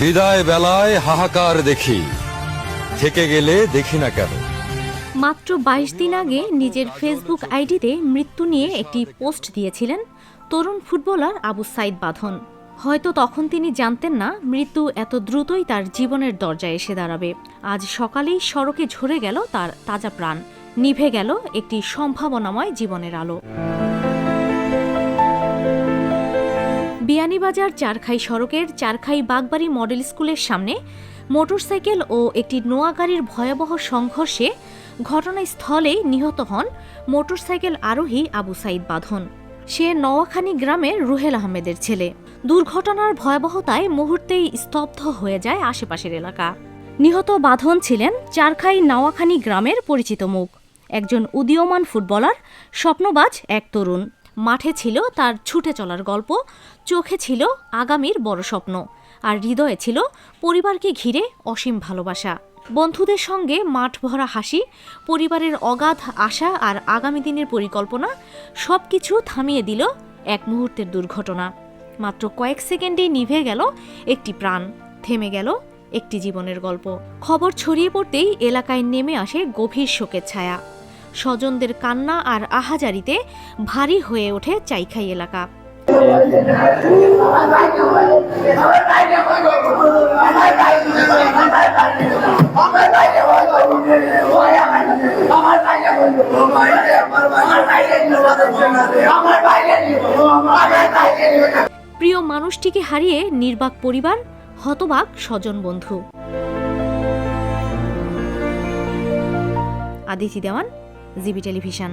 বিদায় বেলায় হাহাকার দেখি। থেকে গেলে দেখি না কেন। মাত্র বাইশ দিন আগে নিজের ফেসবুক আইডিতে মৃত্যু নিয়ে একটি পোস্ট দিয়েছিলেন তরুণ ফুটবলার আবু সাইদ বাঁধন। হয়তো তখন তিনি জানতেন না, মৃত্যু এত দ্রুতই তার জীবনের দরজায় এসে দাঁড়াবে। আজ সকালেই সড়কে ঝরে গেল তার তাজা প্রাণ। নিভে গেল একটি সম্ভাবনাময় জীবনের আলো। বিয়ানীবাজার চারখাই সড়কের চারখাই বাগবাড়ি মডেল স্কুলের সামনে মোটরসাইকেল ও একটি নোয়া গাড়ির ভয়াবহ সংঘর্ষে ঘটনাস্থলেই নিহত হন মোটরসাইকেল আরোহী আবু সাইদ বাঁধন। সে নওয়াখানী গ্রামের রুহেল আহমেদের ছেলে। দুর্ঘটনার ভয়াবহতায় মুহূর্তেই স্তব্ধ হয়ে যায় আশেপাশের এলাকা। নিহত বাঁধন ছিলেন চারখাই নাওয়াখানী গ্রামের পরিচিত মুখ। একজন উদীয়মান ফুটবলার, স্বপ্নবাজ এক তরুণ। মাঠে ছিল তার ছুটে চলার গল্প, চোখে ছিল আগামীর বড় স্বপ্ন, আর হৃদয়ে ছিল পরিবারকে ঘিরে অসীম ভালোবাসা। বন্ধুদের সঙ্গে মাঠ ভরা হাসি, পরিবারের অগাধ আশা আর আগামী দিনের পরিকল্পনা সব কিছু থামিয়ে দিল এক মুহূর্তের দুর্ঘটনা। মাত্র কয়েক সেকেন্ডেই নিভে গেল একটি প্রাণ, থেমে গেল একটি জীবনের গল্প। খবর ছড়িয়ে পড়তেই এলাকায় নেমে আসে গভীর শোকের ছায়া। স্বজনদের কান্না আর আহাজারিতে ভারী হয়ে ওঠে চাইখাই এলাকা। প্রিয় মানুষটিকে হারিয়ে নির্বাক পরিবার, হতবাক স্বজন বন্ধু। Aditi Dewan GB television.